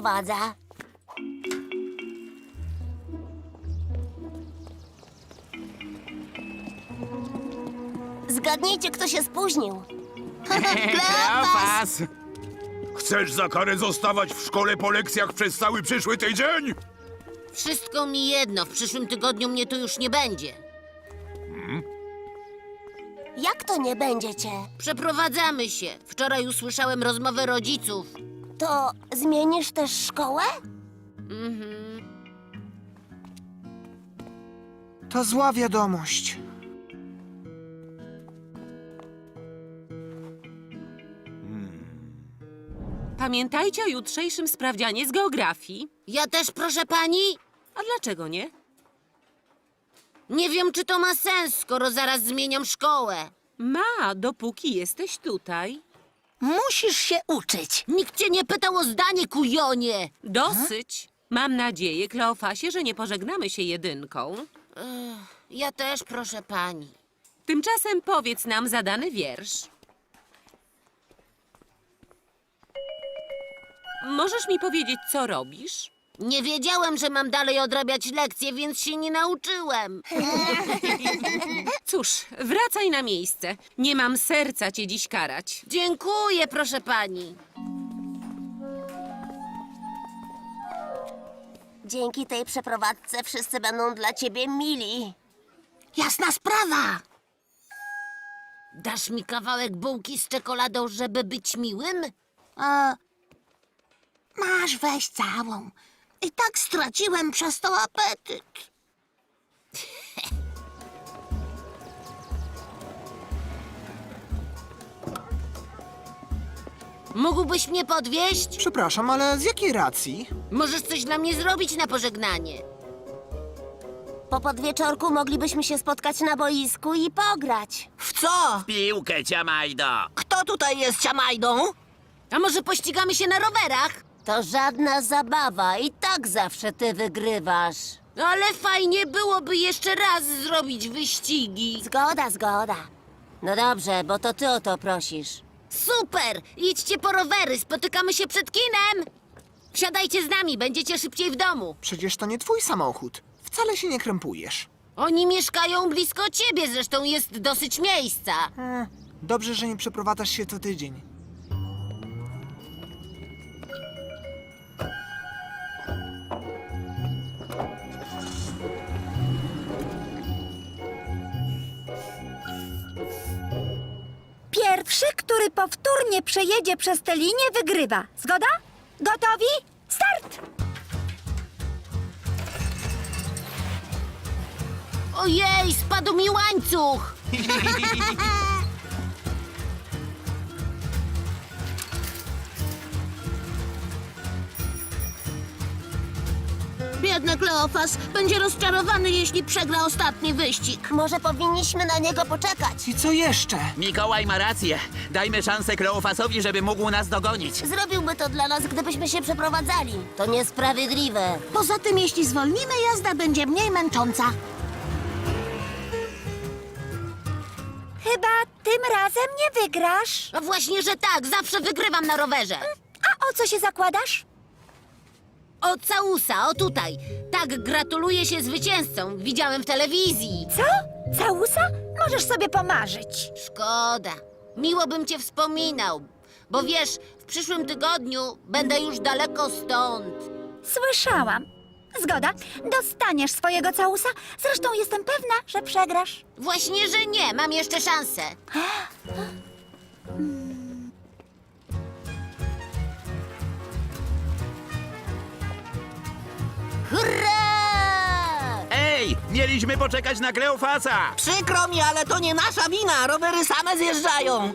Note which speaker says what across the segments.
Speaker 1: przeprowadza. Zgadnijcie, kto się spóźnił.
Speaker 2: Kleopas!
Speaker 3: Chcesz za karę zostawać w szkole po lekcjach przez cały przyszły tydzień?
Speaker 4: Wszystko mi jedno, w przyszłym tygodniu mnie tu już nie będzie.
Speaker 1: Jak to nie będziecie?
Speaker 4: Przeprowadzamy się. Wczoraj usłyszałem rozmowę rodziców.
Speaker 1: To zmienisz też szkołę?
Speaker 2: To zła wiadomość.
Speaker 5: Pamiętajcie o jutrzejszym sprawdzianie z geografii.
Speaker 4: Ja też, proszę pani?
Speaker 5: A dlaczego nie?
Speaker 4: Nie wiem, czy to ma sens, skoro zaraz zmieniam szkołę.
Speaker 5: Ma, dopóki jesteś tutaj.
Speaker 6: Musisz się uczyć.
Speaker 4: Nikt cię nie pytał o zdanie, kujonie.
Speaker 5: Dosyć. Mam nadzieję, Kleofasie, że nie pożegnamy się jedynką.
Speaker 4: Ja też, proszę pani.
Speaker 5: Tymczasem powiedz nam zadany wiersz. Możesz mi powiedzieć, co robisz?
Speaker 4: Nie wiedziałem, że mam dalej odrabiać lekcje, więc się nie nauczyłem.
Speaker 5: Cóż, wracaj na miejsce. Nie mam serca cię dziś karać.
Speaker 4: Dziękuję, proszę pani.
Speaker 1: Dzięki tej przeprowadzce wszyscy będą dla ciebie mili.
Speaker 6: Jasna sprawa.
Speaker 4: Dasz mi kawałek bułki z czekoladą, żeby być miłym?
Speaker 6: E, masz weź całą. I tak straciłem przez to apetyt.
Speaker 4: Mógłbyś mnie podwieźć?
Speaker 2: Przepraszam, ale z jakiej racji?
Speaker 4: Możesz coś dla mnie zrobić na pożegnanie.
Speaker 1: Po podwieczorku moglibyśmy się spotkać na boisku i pograć.
Speaker 6: W co?
Speaker 7: Piłkę, Ciamajdo!
Speaker 6: Kto tutaj jest ciamajdą?
Speaker 4: A może pościgamy się na rowerach?
Speaker 1: To żadna zabawa i tak zawsze ty wygrywasz.
Speaker 4: Ale fajnie byłoby jeszcze raz zrobić wyścigi.
Speaker 1: Zgoda, zgoda. No dobrze, bo to ty o to prosisz.
Speaker 4: Super! Idźcie po rowery, spotykamy się przed kinem! Wsiadajcie z nami, będziecie szybciej w domu.
Speaker 2: Przecież to nie twój samochód. Wcale się nie krępujesz.
Speaker 4: Oni mieszkają blisko ciebie, zresztą jest dosyć miejsca.
Speaker 2: Hmm, dobrze, że nie przeprowadzasz się co tydzień.
Speaker 8: Pierwszy, który powtórnie przejedzie przez tę linię, wygrywa. Zgoda? Gotowi? Start!
Speaker 4: Ojej, spadł mi łańcuch!
Speaker 6: Biedny Kleofas będzie rozczarowany, jeśli przegra ostatni wyścig.
Speaker 1: Może powinniśmy na niego poczekać.
Speaker 2: I co jeszcze?
Speaker 7: Mikołaj ma rację. Dajmy szansę Kleofasowi, żeby mógł nas dogonić.
Speaker 1: Zrobiłby to dla nas, gdybyśmy się przeprowadzali. To niesprawiedliwe.
Speaker 6: Poza tym, jeśli zwolnimy, jazda będzie mniej męcząca.
Speaker 8: Chyba tym razem nie wygrasz.
Speaker 4: No właśnie, że tak, zawsze wygrywam na rowerze.
Speaker 8: A o co się zakładasz?
Speaker 4: O całusa, o tutaj. Tak, gratuluję się zwycięzcą. Widziałem w telewizji.
Speaker 8: Co? Całusa? Możesz sobie pomarzyć.
Speaker 4: Szkoda. Miło bym cię wspominał. Bo wiesz, w przyszłym tygodniu będę już daleko stąd.
Speaker 8: Słyszałam. Zgoda, dostaniesz swojego całusa. Zresztą jestem pewna, że przegrasz.
Speaker 4: Właśnie, że nie, mam jeszcze szansę.
Speaker 1: Hurra!
Speaker 7: Ej, mieliśmy poczekać na Kleofasa!
Speaker 6: Przykro mi, ale to nie nasza wina. Rowery same zjeżdżają.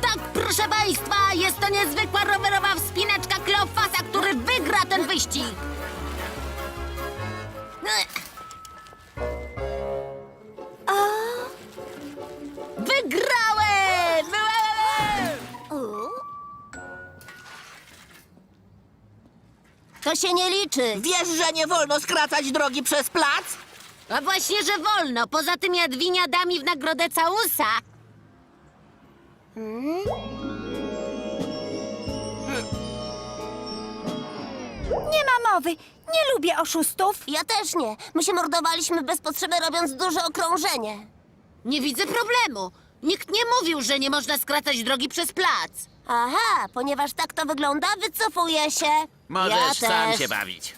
Speaker 4: Tak, proszę państwa, jest to niezwykła
Speaker 1: To się nie liczy.
Speaker 7: Wiesz, że nie wolno skracać drogi przez plac?
Speaker 4: A właśnie, że wolno. Poza tym Jadwinia da mi w nagrodę całusa.
Speaker 8: Nie ma mowy. Nie lubię oszustów.
Speaker 1: Ja też nie. My się mordowaliśmy bez potrzeby, robiąc duże okrążenie.
Speaker 4: Nie widzę problemu. Nikt nie mówił, że nie można skracać drogi przez plac.
Speaker 1: Aha, ponieważ tak to wygląda, wycofuję się.
Speaker 7: Możesz
Speaker 1: ja
Speaker 7: sam
Speaker 1: też.
Speaker 7: się bawić.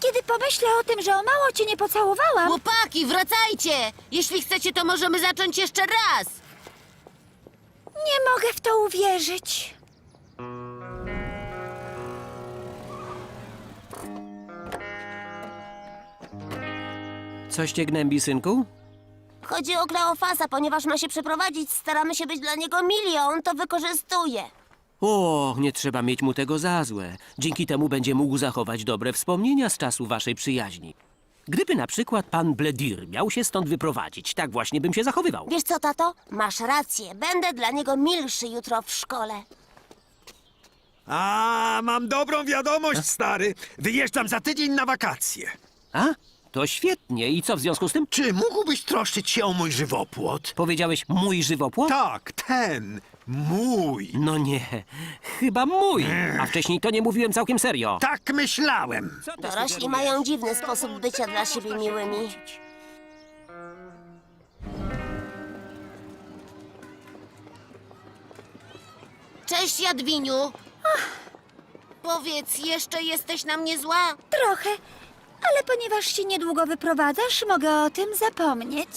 Speaker 8: Kiedy pomyślę o tym, że o mało cię nie pocałowałam,
Speaker 4: Chłopaki, wracajcie! Jeśli chcecie, to możemy zacząć jeszcze raz.
Speaker 8: nie mogę w to uwierzyć.
Speaker 9: Coś cię gnębi, synku?
Speaker 1: Chodzi o Kleofasa, ponieważ ma się przeprowadzić. Staramy się być dla niego mili, a on to wykorzystuje.
Speaker 9: O, nie trzeba mieć mu tego za złe. Dzięki temu będzie mógł zachować dobre wspomnienia z czasu waszej przyjaźni. Gdyby na przykład pan Bledir miał się stąd wyprowadzić, tak właśnie bym się zachowywał.
Speaker 1: Wiesz co, tato? Masz rację. Będę dla niego milszy jutro w szkole.
Speaker 3: A, mam dobrą wiadomość, stary. Wyjeżdżam za tydzień na wakacje.
Speaker 9: A? To świetnie. I co w związku z tym?
Speaker 3: Czy mógłbyś troszczyć się o mój żywopłot?
Speaker 9: Powiedziałeś mój żywopłot?
Speaker 3: Tak, ten. Mój.
Speaker 9: No nie, chyba mój. A wcześniej to nie mówiłem całkiem serio.
Speaker 3: Tak myślałem.
Speaker 9: Co ty
Speaker 1: Dorośli
Speaker 9: sugerujesz?
Speaker 1: mają dziwny sposób bycia dla siebie miłymi.
Speaker 4: Cześć, Jadwiniu. Powiedz, jeszcze jesteś na mnie zła?
Speaker 8: Trochę. Ale ponieważ się niedługo wyprowadzasz, mogę o tym zapomnieć.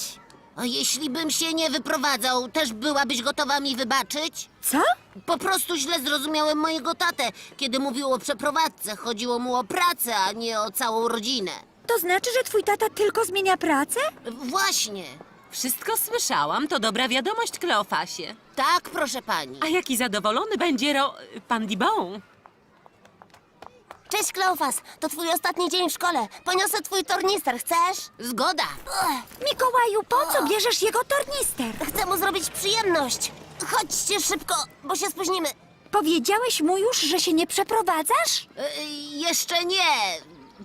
Speaker 4: A jeśli bym się nie wyprowadzał, też byłabyś gotowa mi wybaczyć?
Speaker 8: Co?
Speaker 4: Po prostu źle zrozumiałem mojego tatę, kiedy mówił o przeprowadzce. Chodziło mu o pracę, a nie o całą rodzinę.
Speaker 8: To znaczy, że twój tata tylko zmienia pracę?
Speaker 4: Właśnie.
Speaker 5: Wszystko słyszałam, to dobra wiadomość, Kleofasie.
Speaker 4: Tak, proszę pani.
Speaker 5: A jaki zadowolony będzie ro... pan Dibon?
Speaker 1: Cześć, Kleofas. To twój ostatni dzień w szkole. Poniosę twój tornister. Chcesz?
Speaker 4: Zgoda.
Speaker 8: Mikołaju, po co bierzesz jego tornister?
Speaker 1: Chcę mu zrobić przyjemność. Chodźcie szybko, bo się spóźnimy.
Speaker 8: Powiedziałeś mu już, że się nie przeprowadzasz?
Speaker 4: Y, jeszcze nie.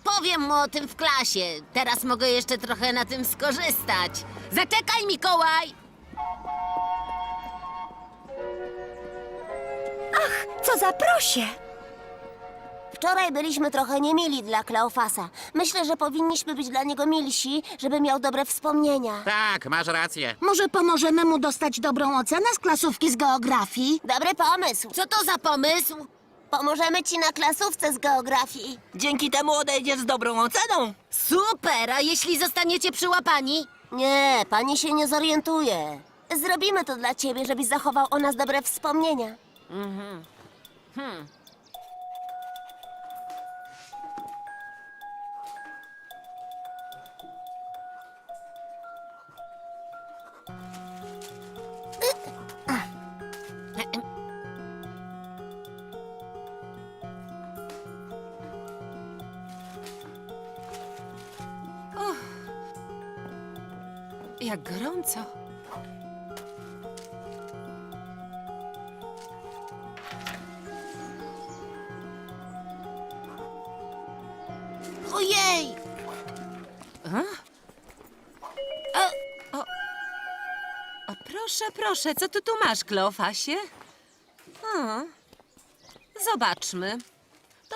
Speaker 4: Powiem mu o tym w klasie. Teraz mogę jeszcze trochę na tym skorzystać. Zaczekaj, Mikołaj!
Speaker 8: Co za prosie!
Speaker 1: Wczoraj byliśmy trochę niemili dla Kleofasa. Myślę, że powinniśmy być dla niego milsi, żeby miał dobre wspomnienia.
Speaker 7: Tak, masz rację.
Speaker 6: Może pomożemy mu dostać dobrą ocenę z klasówki z geografii?
Speaker 1: Dobry pomysł.
Speaker 4: Co to za pomysł?
Speaker 1: Pomożemy ci na klasówce z geografii.
Speaker 7: Dzięki temu odejdziesz z dobrą oceną.
Speaker 4: Super, a jeśli zostaniecie przyłapani?
Speaker 1: Nie, pani się nie zorientuje. Zrobimy to dla ciebie, żebyś zachował o nas dobre wspomnienia.
Speaker 5: Jak gorąco.
Speaker 4: Ojej!
Speaker 5: O, proszę, proszę, co ty tu masz, Kleofasie? O, zobaczmy.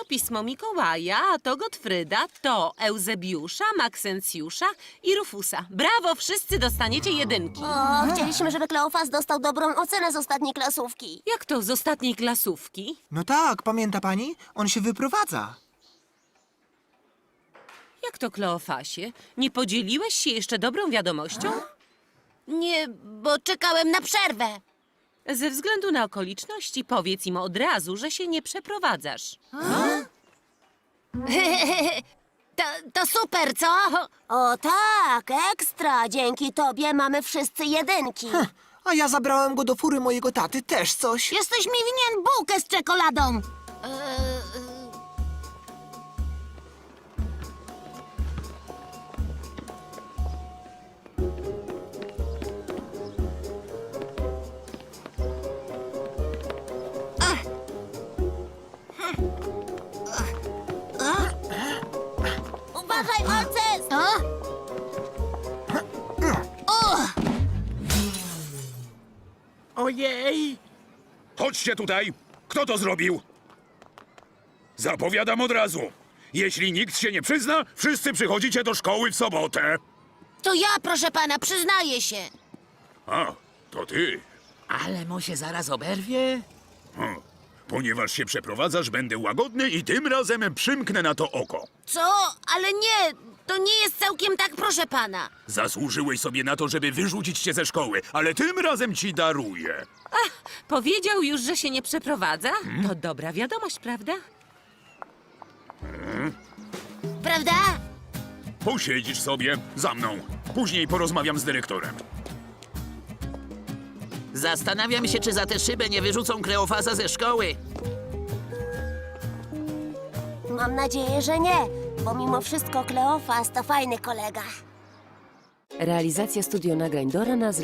Speaker 5: Pismo Mikołaja, a to Gotfryda, to Eusebiusza, Maksencjusza i Rufusa. Brawo, wszyscy dostaniecie jedynki.
Speaker 1: O, chcieliśmy, żeby Kleofas dostał dobrą ocenę z ostatniej klasówki.
Speaker 5: Jak to z ostatniej klasówki?
Speaker 2: No tak, pamięta pani? On się wyprowadza.
Speaker 5: Jak to, Kleofasie? Nie podzieliłeś się jeszcze dobrą wiadomością?
Speaker 4: Nie, bo czekałem na przerwę.
Speaker 5: Ze względu na okoliczności powiedz im od razu, że się nie przeprowadzasz.
Speaker 4: To, to super, co?
Speaker 1: O tak, ekstra. Dzięki tobie mamy wszyscy jedynki.
Speaker 2: A ja zabrałem go do fury mojego taty, też coś.
Speaker 6: Jesteś mi winien bułkę z czekoladą.
Speaker 7: Ojej!
Speaker 3: Chodźcie tutaj! Kto to zrobił? Zapowiadam od razu. Jeśli nikt się nie przyzna, wszyscy przychodzicie do szkoły w sobotę.
Speaker 4: To ja, proszę pana, przyznaję się.
Speaker 3: A, to ty.
Speaker 7: Ale mu się zaraz oberwie.
Speaker 3: Hm. Ponieważ się przeprowadzasz, będę łagodny i tym razem przymknę na to oko.
Speaker 4: Co? Ale nie, to nie jest całkiem tak, proszę pana.
Speaker 3: Zasłużyłeś sobie na to, żeby wyrzucić cię ze szkoły, ale tym razem ci daruję.
Speaker 5: Powiedział już, że się nie przeprowadza? To dobra wiadomość, prawda?
Speaker 4: Prawda?
Speaker 3: Posiedzisz sobie za mną. Później porozmawiam z dyrektorem.
Speaker 7: Zastanawiam się, czy za tę szybę nie wyrzucą Kleofasa ze szkoły.
Speaker 1: Mam nadzieję, że nie, bo mimo wszystko Kleofas to fajny kolega.
Speaker 10: Realizacja studio nagrań Dora na zlecenie